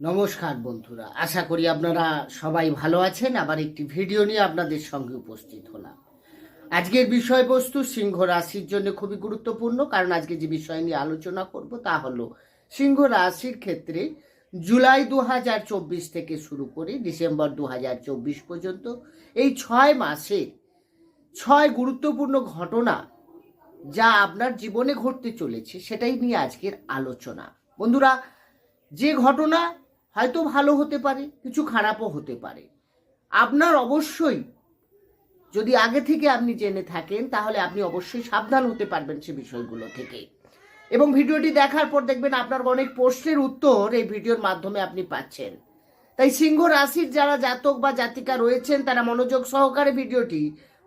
নমস্কার বন্ধুরা, আশা করি আপনারা সবাই ভালো আছেন। আবার একটি ভিডিও নিয়ে আপনাদের সঙ্গে উপস্থিত হলাম। আজকের বিষয়বস্তু সিংহ রাশির জন্য খুবই গুরুত্বপূর্ণ, কারণ আজকে যে বিষয় নিয়ে আলোচনা করব তা হলো, সিংহ রাশির ক্ষেত্রে জুলাই দু হাজার চব্বিশ থেকে শুরু করে ডিসেম্বর দু হাজার চব্বিশ পর্যন্ত এই ছয় মাসে ছয় গুরুত্বপূর্ণ ঘটনা যা আপনার জীবনে ঘটতে চলেছে, সেটাই নিয়ে আজকের আলোচনা। বন্ধুরা, যে ঘটনা হয়তো ভালো হতে পারে, কিছু খারাপও হতে পারে। আপনার অবশ্যই, যদি আগে থেকে আপনি জেনে থাকেন, তাহলে আপনি অবশ্যই সাবধান হতে পারবেন সে বিষয়গুলো থেকে। এবং ভিডিওটি দেখার পর দেখবেন আপনার অনেক প্রশ্নের উত্তর এই ভিডিওর মাধ্যমে আপনি পাচ্ছেন। তাই সিংহ রাশির যারা জাতক বা জাতিকা রয়েছেন, তারা মনোযোগ সহকারে ভিডিওটি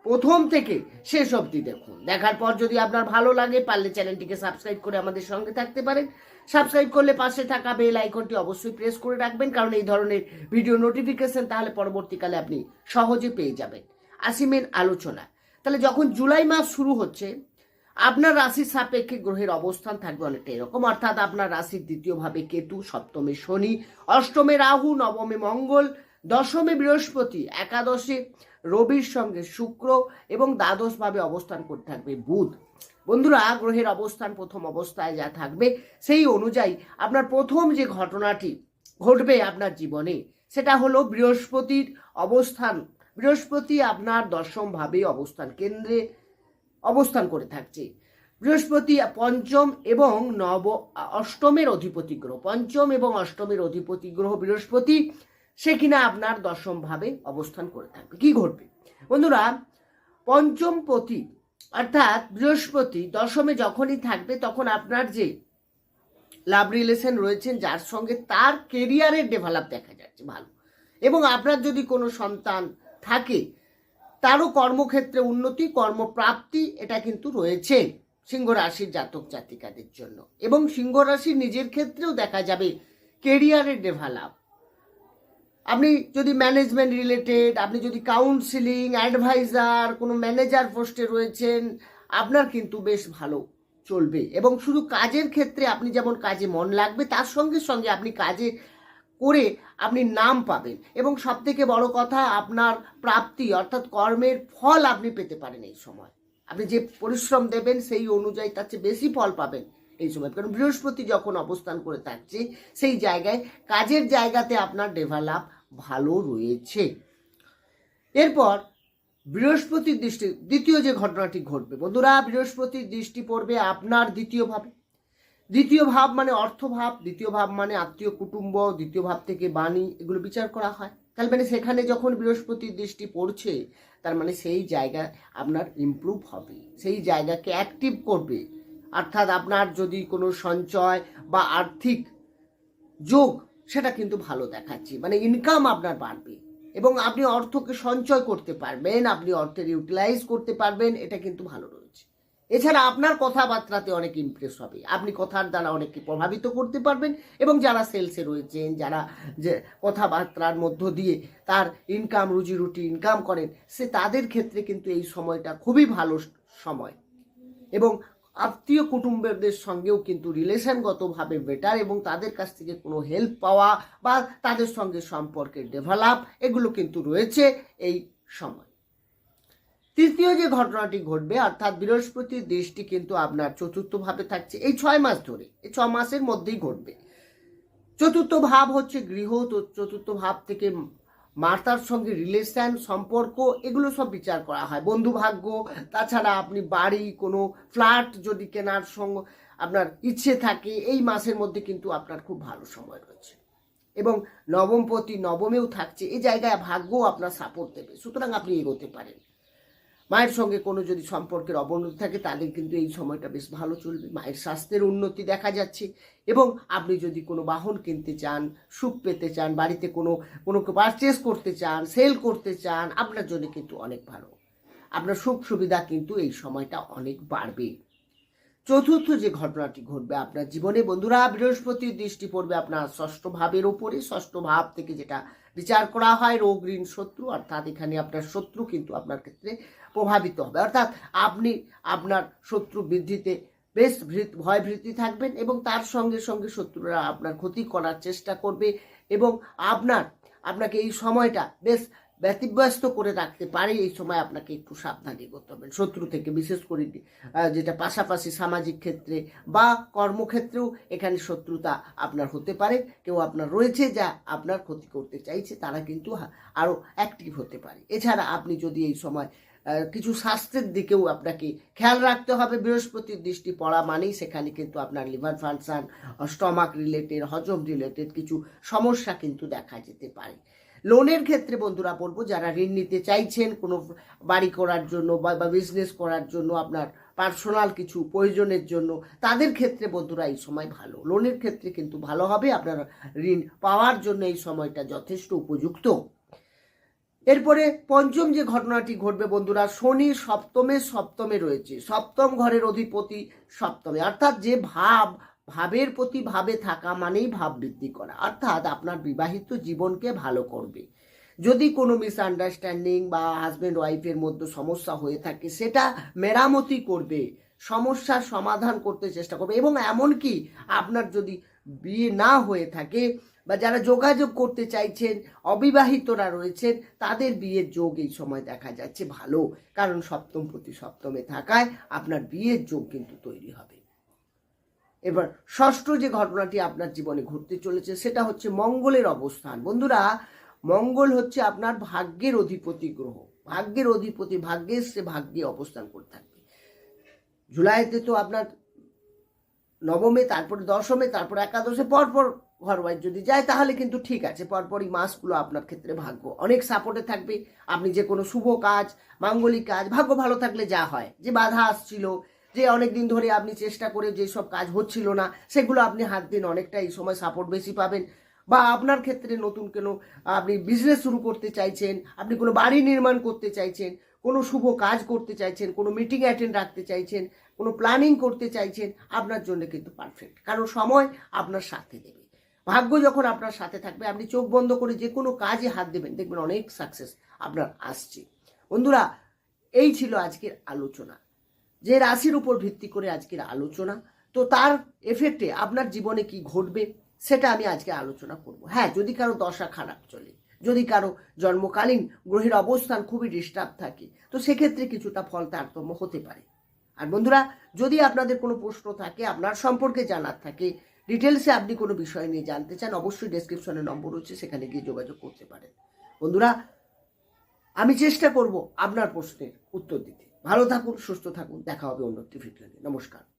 প্রথম থেকে শেষ অবধি দেখুন। দেখার পর যদি আপনার ভালো লাগে, পারলে চ্যানেলটিকে সাবস্ক্রাইব করে আমাদের সঙ্গে থাকতে পারেন। সাবস্ক্রাইব করলে পাশে থাকা বেল আইকনটি অবশ্যই প্রেস করে রাখবেন, কারণ এই ধরনের ভিডিও নোটিফিকেশন তাহলে পরবর্তীকালে আপনি সহজে পেয়ে যাবেন। আসিমের আলোচনা। তাহলে যখন জুলাই মাস শুরু হচ্ছে, আপনার রাশির সাপেক্ষে গ্রহের অবস্থান থাকবে অনেকটা এরকম। অর্থাৎ আপনার রাশির দ্বিতীয় ভাবে কেতু, সপ্তমে শনি, অষ্টমে রাহু, নবমে মঙ্গল, দশমে বৃহস্পতি, একাদশে রবির সঙ্গে শুক্র এবং দ্বাদশ ভাবে অবস্থান করতে থাকবে বুধ। বন্ধুরা, গ্রহের অবস্থান প্রথম অবস্থায় যা থাকবে, সেই অনুযায়ী আপনার প্রথম যে ঘটনাটি ঘটবে আপনার জীবনে, সেটা হলো বৃহস্পতির অবস্থান। বৃহস্পতি আপনার দশম ভাবে অবস্থান কেন্দ্রে অবস্থান করে থাকছে। বৃহস্পতি পঞ্চম এবং নব, অষ্টমের অধিপতি গ্রহ। পঞ্চম এবং অষ্টমের অধিপতি গ্রহ বৃহস্পতি সে কিনা আপনার দশম ভাবে অবস্থান করে থাকবে। কি ঘটবে? বন্ধুরা, পঞ্চম পতি অর্থাৎ বৃহস্পতি দশমে যখনই থাকবে, তখন আপনার যে লাভ রিলেশন রয়েছেন, যার সঙ্গে তার কেরিয়ারের ডেভেলপ দেখা যাচ্ছে ভালো। এবং আপনার যদি কোনো সন্তান থাকে, তারও কর্মক্ষেত্রে উন্নতি, কর্মপ্রাপ্তি এটা কিন্তু রয়েছে সিংহ রাশির জাতক জাতিকাদের জন্য। এবং সিংহ রাশির নিজের ক্ষেত্রেও দেখা যাবে কেরিয়ারের ডেভেলপ আপনি যদি ম্যানেজমেন্ট রিলেটেড আপনি যদি কাউন্সিলিং অ্যাডভাইজার কোনো ম্যানেজার পোস্টে রয়েছেন, আপনার কিন্তু বেশ ভালো চলবে। এবং শুধু কাজের ক্ষেত্রে আপনি যেমন কাজে মন লাগবে, তার সঙ্গে সঙ্গে আপনি কাজে করে আপনি নাম পাবেন। এবং সব থেকে বড় কথা, আপনার প্রাপ্তি অর্থাৎ কর্মের ফল আপনি পেতে পারেন এই সময়। আপনি যে পরিশ্রম দেবেন, সেই অনুযায়ী তার চেয়ে বেশি ফল পাবেন। এই সময়। কারণ বৃহস্পতি যখন অবস্থান করে থাকছে, সেই জায়গায়, কাজের জায়গাতে আপনার ডেভেলপ ভালো রয়েছে। এরপর, বৃহস্পতির দৃষ্টি, দ্বিতীয় যে ঘটনাটি ঘটবে। বন্ধুরা, বৃহস্পতির দৃষ্টি পড়বে আপনার দ্বিতীয় ভাবে। দ্বিতীয় ভাব মানে অর্থভাব, দ্বিতীয় ভাব মানে আত্মীয়, কুটুম্ব, দ্বিতীয় ভাব থেকে বাণী, এগুলো বিচার করা হয়। তার মানে সেখানে যখন বৃহস্পতির দৃষ্টি পড়ছে, তার মানে সেই জায়গা আপনার ইমপ্রুভ হবে। সেই জায়গাকে অ্যাক্টিভ করবে। অর্থাৎ আপনার যদি কোনো সঞ্চয় বা আর্থিক যোগ, সেটা কিন্তু ভালো দেখাচ্ছে। মানে ইনকাম আপনার বাড়বে এবং আপনি অর্থকে সঞ্চয় করতে পারবেন, আপনি অর্থের ইউটিলাইজ করতে পারবেন, এটা কিন্তু ভালো রয়েছে। এছাড়া আপনার কথাবার্তাতে অনেক ইমপ্রেস হবে। আপনি কথার দ্বারা অনেককে প্রভাবিত করতে পারবেন এবং যারা সেলসে রয়েছেন, যারা যে কথাবার্তার মধ্য দিয়ে তার ইনকাম রুজি রুটি ইনকাম করেন, সে তাদের ক্ষেত্রে কিন্তু এই সময়টা খুবই ভালো সময়। এবং আত্মীয় কুটুম্বদের সঙ্গেও কিন্তু রিলেশনগতভাবে বেটার এবং তাদের কাছ থেকে কোনো হেল্প পাওয়া বা তাদের সঙ্গে সম্পর্কের ডেভেলপ এগুলো কিন্তু রয়েছে এই সময়। তৃতীয় যে ঘটনাটি ঘটবে, অর্থাৎ বৃহস্পতির দৃষ্টি কিন্তু আপনার চতুর্থ ভাবে থাকছে। এই ছয় মাস ধরে, এই ছ মাসের মধ্যেই ঘটবে। চতুর্থ ভাব হচ্ছে গৃহ, তো চতুর্থ ভাব থেকে মাতার সঙ্গে রিলেশন সম্পর্ক, এগুলো সব বিচার করা হয়। বন্ধুভাগ্য, তাছাড়া আপনি বাড়ি, কোনো ফ্ল্যাট যদি কেনার সঙ্গ, আপনার ইচ্ছে থাকে, এই মাসের মধ্যে কিন্তু আপনার খুব ভালো সময় রয়েছে। এবং নবমপতি নবমেও থাকছে এই জায়গায় ভাগ্য আপনার সাপোর্ট দেবে। সুতরাং আপনি এগোতে পারেন। মায়ের সঙ্গে কোনো যদি সম্পর্কের অবনতি থাকে তাদের কিন্তু এই সময়টা বেশ ভালো চলবে। মায়ের স্বাস্থ্যের উন্নতি দেখা যাচ্ছে এবং আপনি যদি কোনো বাহন কিনতে চান, সুখ পেতে চান, বাড়িতে কোনো কোনো পারচেস করতে চান সেল করতে চান, আপনার জন্য কিন্তু অনেক ভালো। আপনার সুখ সুবিধা কিন্তু এই সময়টা অনেক বাড়বে। চতুর্থ যে ঘটনাটি ঘটবে আপনার জীবনে, বন্ধুরা বৃহস্পতির দৃষ্টি পড়বে আপনার ষষ্ঠ ভাবের ওপরে ষষ্ঠ ভাব থেকে যেটা বিচার করা হয়, রোগ, ঋণ, শত্রু, অর্থাৎ এখানে আপনার শত্রু কিন্তু আপনার ক্ষেত্রে প্রভাবিত হবে। অর্থাৎ আপনি আপনার শত্রু বৃদ্ধিতে বেশ ভীত- ভয়ভীতি থাকবেন এবং তার সঙ্গে সঙ্গে শত্রুরা আপনার ক্ষতি করার চেষ্টা করবে এবং আপনার, আপনাকে এই সময়টা বেশ ব্যতিব্যস্ত করে রাখতে পারে। এই সময় আপনাকে একটু সাবধানী করতে হবে। শত্রু থেকে বিশেষ করে যেটা পাশাপাশি সামাজিক ক্ষেত্রে বা কর্মক্ষেত্রেও এখানে শত্রুতা আপনার হতে পারে। কেউ আপনার রয়েছে যা আপনার ক্ষতি করতে চাইছে, তারা কিন্তু আরও অ্যাক্টিভ হতে পারে। এছাড়া আপনি যদি এই সময় কিছু স্বাস্থ্যের দিকেও আপনাকে খেয়াল রাখতে হবে। বৃহস্পতির দৃষ্টি পড়া মানেই সেখানে কিন্তু আপনার লিভার ফাংশন স্টমাক রিলেটেড হজম রিলেটেড কিছু সমস্যা কিন্তু দেখা যেতে পারে। লোনের ক্ষেত্রে বন্ধুরা বলব, যারা ঋণ নিতে চাইছেন কোনো বাড়ি করার জন্য বা বিজনেস করার জন্য আপনার পার্সোনাল কিছু প্রয়োজনের জন্য, তাদের ক্ষেত্রে বন্ধুরা এই সময় ভালো। লোনের ক্ষেত্রে কিন্তু ভালো হবে, আপনার ঋণ পাওয়ার জন্য এই সময়টা যথেষ্ট উপযুক্ত। এরপরে পঞ্চম যে ঘটনাটি ঘটবে বন্ধুরা, শনি সপ্তমে সপ্তমে রয়েছে। সপ্তম ঘরের অধিপতি সপ্তমে। অর্থাৎ যে ভাব, ভাবের প্রতি ভাবে থাকা মানেই ভাব বৃদ্ধি করা। অর্থাৎ আপনার বিবাহিত জীবনকে ভালো করবে। যদি কোনো মিসআন্ডারস্ট্যান্ডিং বা হাজব্যান্ড ওয়াইফের মধ্যে সমস্যা হয়ে থাকে, সেটা মেরামতি করবে, সমস্যার সমাধান করতে চেষ্টা করবে। এবং এমনকি আপনার যদি বিয়ে না হয়ে থাকে বা যারা যোগাযোগ করতে চাইছেন, অবিবাহিতরা রয়েছেন, তাদের বিয়ের যোগ এই সময় দেখা যাচ্ছে ভালো। কারণ সপ্তম প্রতি সপ্তমে থাকায় আপনার বিয়ের যোগ কিন্তু তৈরি হবে। এবার ষষ্ঠ যে ঘটনাটি আপনার জীবনে ঘটতে চলেছে, সেটা হচ্ছে মঙ্গলের অবস্থান। বন্ধুরা, মঙ্গল হচ্ছে আপনার ভাগ্যের অধিপতি গ্রহ। ভাগ্যের অধিপতি ভাগ্যের সে ভাগ্যে অবস্থান করে থাকবে। জুলাইতে তো আপনার নবমে, তারপরে দশমে, তারপর একাদশে, পরপর ঘর ওয়াইজ যদি যায়, তাহলে কিন্তু ঠিক আছে। পরপরই মাসগুলো আপনার ক্ষেত্রে ভাগ্য। অনেক সাপোর্টে থাকবে। আপনি যে কোনো শুভ কাজ, মাঙ্গলিক কাজ, ভাগ্য ভালো থাকলে যা হয়। যে বাধা আসছিল, যে অনেক দিন ধরে আপনি চেষ্টা করে যেসব কাজ হচ্ছিল না, সেগুলো আপনি হাত দিন। অনেকটা এই সময় সাপোর্ট বেশি পাবেন। বা আপনার ক্ষেত্রে নতুন কোনো আপনি বিজনেস শুরু করতে চাইছেন, আপনি কোনো বাড়ি নির্মাণ করতে চাইছেন কোনো শুভ কাজ করতে চাইছেন, কোনো মিটিং অ্যাটেন্ড রাখতে চাইছেন, কোনো প্ল্যানিং করতে চাইছেন, আপনার জন্য কিন্তু পারফেক্ট কারণ সময় আপনার সাথে দেবে। ভাগ্য যখন আপনার সাথে থাকবে, আপনি চোখ বন্ধ করে যে কোনো কাজে হাত দেবেন, দেখবেন অনেক সাকসেস আপনার আসছে। বন্ধুরা, এই ছিল আজকের আলোচনা। যে রাশির উপর ভিত্তি করে আজকের আলোচনা, তো তার এফেক্টে আপনার জীবনে কি ঘটবে, সেটা আমি আজকে আলোচনা করব। হ্যাঁ যদি কারও দশা খারাপ চলে যদি কারও জন্মকালীন গ্রহের অবস্থান খুবই ডিস্টার্ব থাকে, তো সেক্ষেত্রে কিছুটা ফল তারতম্য হতে পারে। আর বন্ধুরা, যদি আপনাদের কোনো প্রশ্ন থাকে, আপনার সম্পর্কে জানার থাকে ডিটেলসে আপনি কোনো বিষয় নিয়ে জানতে চান, অবশ্যই ডেসক্রিপশনে নম্বর রয়েছে, সেখানে গিয়ে যোগাযোগ করতে পারেন। বন্ধুরা, আমি চেষ্টা করব আপনার প্রশ্নের উত্তর দিতে। ভালো থাকুন, সুস্থ থাকুন, দেখা হবে অন্য একটি ভিডিও নিয়ে। নমস্কার।